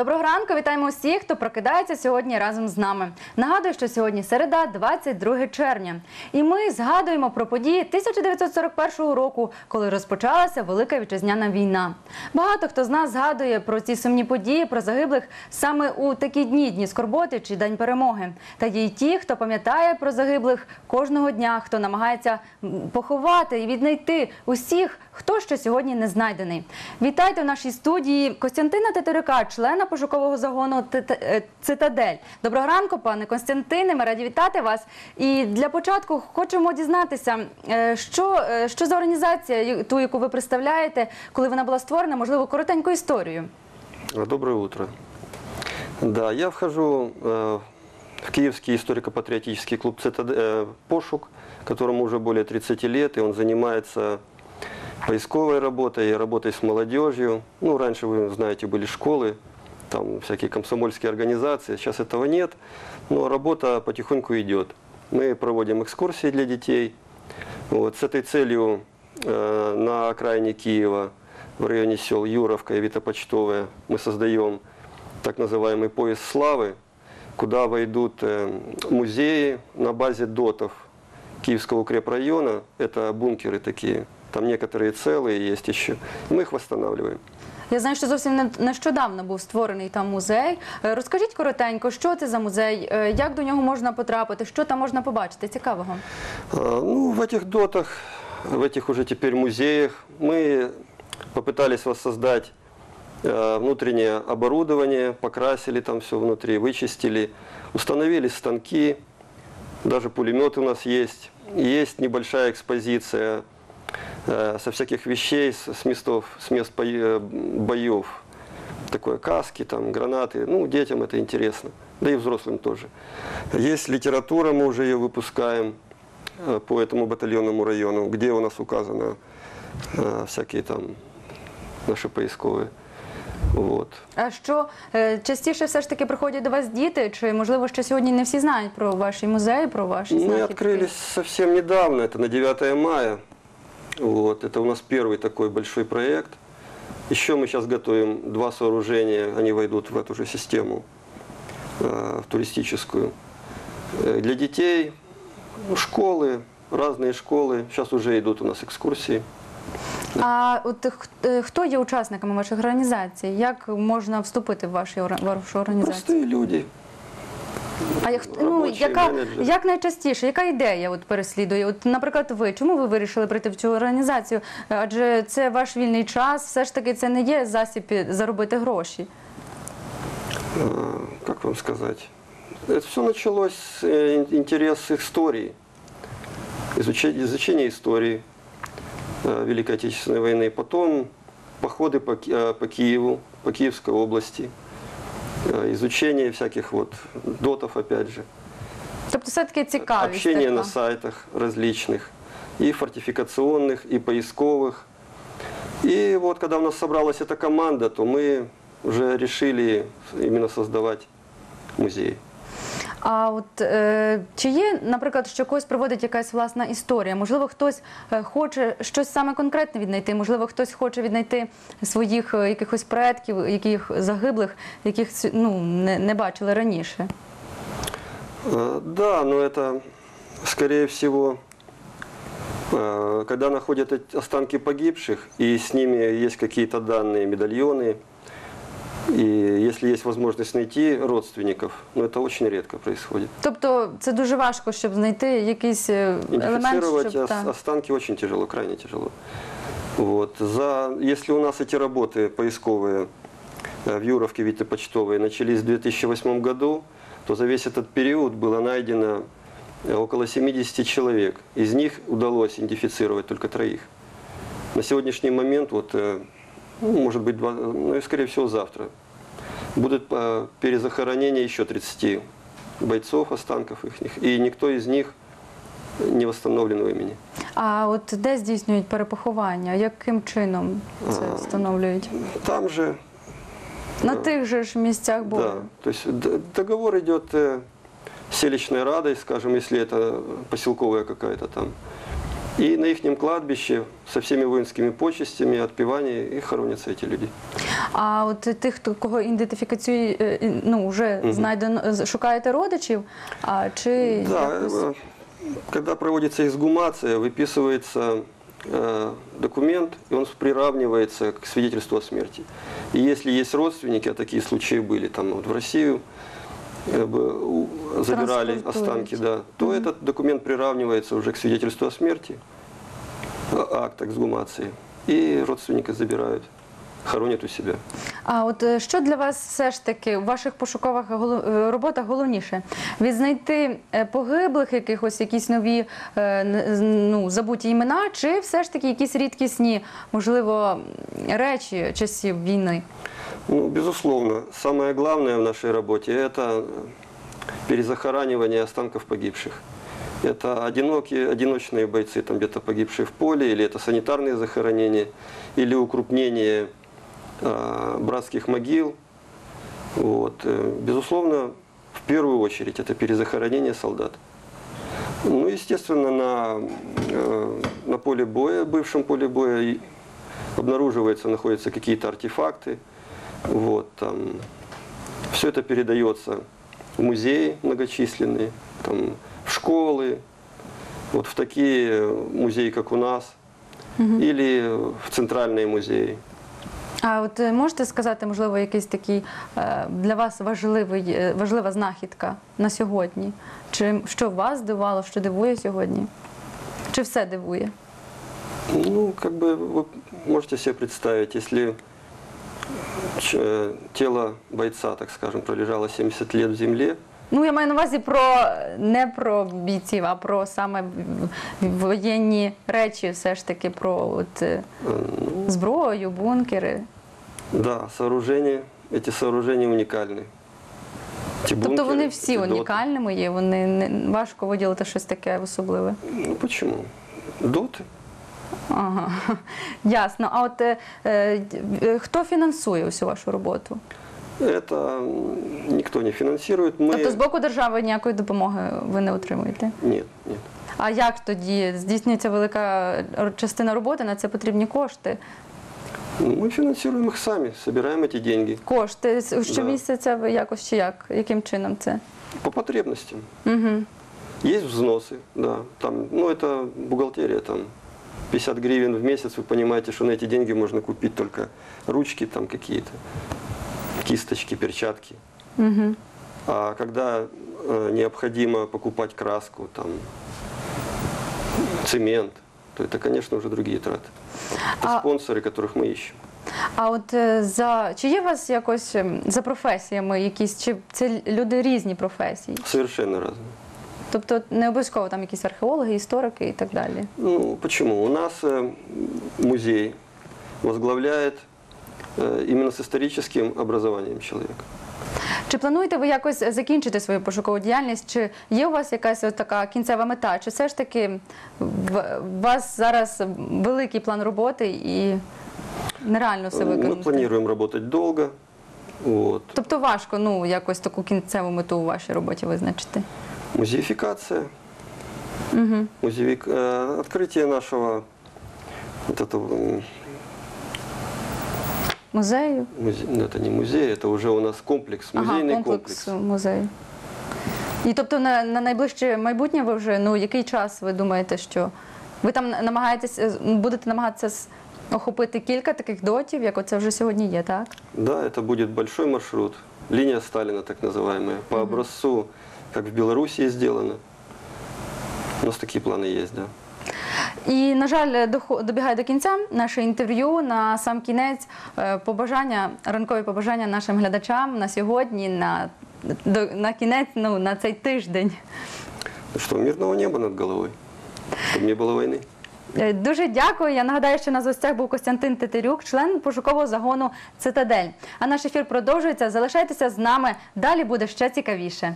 Доброго ранку, вітаємо усіх, хто прокидається сьогодні разом з нами. Нагадую, що сьогодні середа, 22 червня. І ми згадуємо про події 1941 року, коли розпочалася Велика Вітчизняна війна. Багато хто з нас згадує про ці сумні події, про загиблих саме у такі дні, дні скорботи чи День перемоги. Та є й ті, хто пам'ятає про загиблих кожного дня, хто намагається поховати і віднайти усіх, хто ще сьогодні не знайдений. Вітайте в нашій студії Костянтина Тетерюка, члена пошукового загону «Тет- е, Цитадель. Доброго ранку, пане Костянтине. Ми раді вітати вас. І для початку хочемо дізнатися, е, що, е, що за організація, ю- ту, яку ви представляєте, коли вона була створена, можливо, коротеньку історію. А, Доброе утро. Да, я вхожу э, в Киевский историко-патриотический клуб «Цитаде- э, «Пошук», которому уже более 30 лет, и он занимается поисковой работой и работой с молодежью. Ну, раньше, вы знаете, были школы, там всякие комсомольские организации, сейчас этого нет, но работа потихоньку идет. Мы проводим экскурсии для детей. Вот, с этой целью э, на окраине Киева, в районе сел Юровка и Витопочтовая, мы создаем так называемый пояс славы, куда войдут э, музеи на базе дотов Киевского укрепрайона. Это бункеры такие. Там некоторые целые есть еще. Мы их восстанавливаем. Я знаю, що зовсім не- нещодавно був створений там музей. Е, Розкажіть коротенько, що це за музей, е, як до нього можна потрапити, що там можна побачити цікавого. А, Ну, в этих дотах, в этих уже теперь музеях мы попытались воссоздать э, внутреннее оборудование, покрасили там все внутри, вычистили, установили станки, даже пулемет у нас есть. Есть небольшая экспозиция э, со всяких вещей, с, с местов, с мест бой- э, боев. Такое каски, там, гранаты. Ну, детям это интересно, да и взрослым тоже. Есть литература, мы уже ее выпускаем э, по этому батальонному району, где у нас указано э, всякие там наши поисковые. Вот. А що е, частіше все ж таки приходять до вас діти? Чи можливо ще сьогодні не всі знають про ваш музей, про ваші Мы знахідки? открылись совсем недавно, это на 9 мая. Вот, это у нас первый такой большой проект. Еще мы сейчас готовим два сооружения, они войдут в эту же систему, э, в туристическую. Э, Для детей, ну, школы, разные школы. Сейчас уже идут у нас экскурсии. А от х- е, хто є учасниками ваших організацій? Як можна вступити в ваші ора- вашу організацію? Простые люди. А як, ну, робочі яка, менеджери. як найчастіше, яка ідея от переслідує? От, наприклад, ви чому ви вирішили прийти в цю організацію? Адже це ваш вільний час, все ж таки це не є засіб заробити гроші. Э, как вам сказать, это все началось с э, ин- интерес истории, изучение, изучение истории э, Великой Отечественной войны, потом походы по, Ки- э, по Киеву, по Киевской области, э, изучение всяких вот дотов, опять же, Тобто все-таки цікавість. общение така. на сайтах различных, и фортификационных, и поисковых. И вот когда у нас собралась эта команда, то мы уже решили именно создавать музей. А от е, чи є, наприклад, що когось проводить якась власна історія? Можливо, хтось е, хоче щось саме конкретне віднайти, можливо, хтось хоче віднайти своїх е, якихось предків, яких загиблих, яких ну, не, не бачили раніше. Э, Да, но это, скорее всего, э, когда находят эти останки погибших, и с ними есть какие-то данные, медальоны, и если есть возможность найти родственников, но это очень редко происходит. Тобто це дуже важко, щоб знайти якийсь е, елемент, Идентифицировать щоб ос- та. останки очень тяжело, крайне тяжело. Вот. За, если у нас эти работы поисковые э, в Юровке, Вите Почтовой, начались в 2008 году, то за весь этот период было найдено э, около 70 человек. Из них удалось идентифицировать только троих. На сегодняшний момент, вот, э, ну, может быть, два, ну и скорее всего завтра, будет э, перезахоронение еще 30 бойцов, останков их, и никто из них не восстановлен в имени. А от де здійснюють перепоховання? Яким чином це А, встановлюють? Там же, На тих же ж місцях бою. да, то есть договор идет э, с селищной радой, скажем, если это поселковая какая-то там. И на их кладбище со всеми воинскими почестями, отпевания и хоронятся эти люди. А от тих, хто кого ідентифікацію е, і, ну вже Мгм. знайдено, з- шукаєте родичів? А чи Да, якось- э, когда проводится изгумация, выписывается э, документ, и он приравнивается к свидетельству о смерти. И если есть родственники, а такие случаи были, там вот в Россию э, бы, у- забирали останки, да, то этот документ приравнивается уже к свидетельству о смерти, акт эксгумации, и родственники забирают, хоронят у себя. А от е, що для вас все ж таки в ваших пошукових е, роботах головніше? Відзнайти е, погиблих якихось, якісь нові е, ну, забуті імена, чи все ж таки якісь рідкісні, можливо, речі часів війни? Ну, безусловно, самое главное в нашей работе – это перезахоранивание останков погибших. Это одинокие, одиночные бойцы, там где-то погибшие в поле, или это санитарные захоронения, или укрупнение э, братских могил. Вот. Э, Безусловно, в первую очередь это перезахоронение солдат. Ну, естественно, на, э, на поле боя, бывшем поле боя, и обнаруживается, находятся какие-то артефакты. Вот, там, все это передается в музеи многочисленные, там, в школы, вот в такие музеи, как у нас, или в центральные музеи. А от е, можете сказати, можливо, якийсь такий е, для вас важливий, е, важлива знахідка на сьогодні? Чи що вас здивувало, що дивує сьогодні? Чи все дивує? Ну, как бы вы можете себе представить, если ч- э, тело бойца, так скажем, пролежало 70 лет в земле, Ну, я маю на увазі про не про бійців, а про саме в- воєнні речі, все ж таки про от, е, э, ну, зброю, бункери. да, сооружения, эти сооружения уникальны. Эти Тобто бункеры, вони всі эти доты. унікальними є, вони не важко виділити щось таке особливе. Ну почему? Доты. Ага, ясно. А от е, е, е, хто фінансує усю вашу роботу? Это м, никто не финансирует. Мы... Тобто з боку держави ніякої допомоги ви не отримуєте? Нет, нет. А як тоді здійснюється велика частина роботи? На це потрібні кошти. Ну, Мы финансируем их сами, собираем эти деньги Кошти щомісяця ви якось чи як? Яким чином це? по потребностям. Угу. Есть взносы, да. Там, ну, это бухгалтерия, там 50 гривен в месяц, вы понимаете, что на эти деньги можно купить только ручки там какие-то, кисточки, перчатки. Угу. А когда э, необходимо покупать краску, там, цемент, то это, конечно, уже другие траты. Это А- спонсоры, которых мы ищем. А от е, за чи є у вас якось ем, за професіями якісь, чи це люди різні професії? Совершенно разные. Тобто не обов'язково там якісь археологи, історики і так далі. Ну, почему? У нас э, музей возглавляет э, именно с историческим образованием человека. Чи плануєте ви якось закінчити свою пошукову діяльність? Чи є у вас якась от така кінцева мета? Чи все ж таки в- у вас зараз великий план роботи і нереально все Э, Мы виконати? планируем работать долго. Вот. Тобто важко ну якось таку кінцеву мету у вашій роботі визначити? Музеификация, Угу. музеевик, э, открытие нашего вот этого м, Музею? музе- ну, это не музей, это уже у нас комплекс, музейный ага, комплекс. комплекс музею. І тобто на, на найближче майбутнє ви вже ну який час ви думаєте, що ви там намагаєтесь е, будете намагатися с- охопити кілька таких дотів, як оце вже сьогодні є, так? Да, это будет большой маршрут. Линия Сталина, так называемая, по образцу, как в Белоруссии сделано. У нас такие планы есть, да. І на жаль, дохо- добігає до кінця наше інтерв'ю. На сам кінець е, побажання, ранкові побажання нашим глядачам на сьогодні, на, до, на кінець, ну на цей тиждень. Ну что, мирного неба над головой, чтобы не было войны. Е, Дуже дякую. Я нагадаю, що на гостях був Костянтин Тетерюк, член пошукового загону Цитадель. А наш ефір продовжується. Залишайтеся з нами. Далі буде ще цікавіше.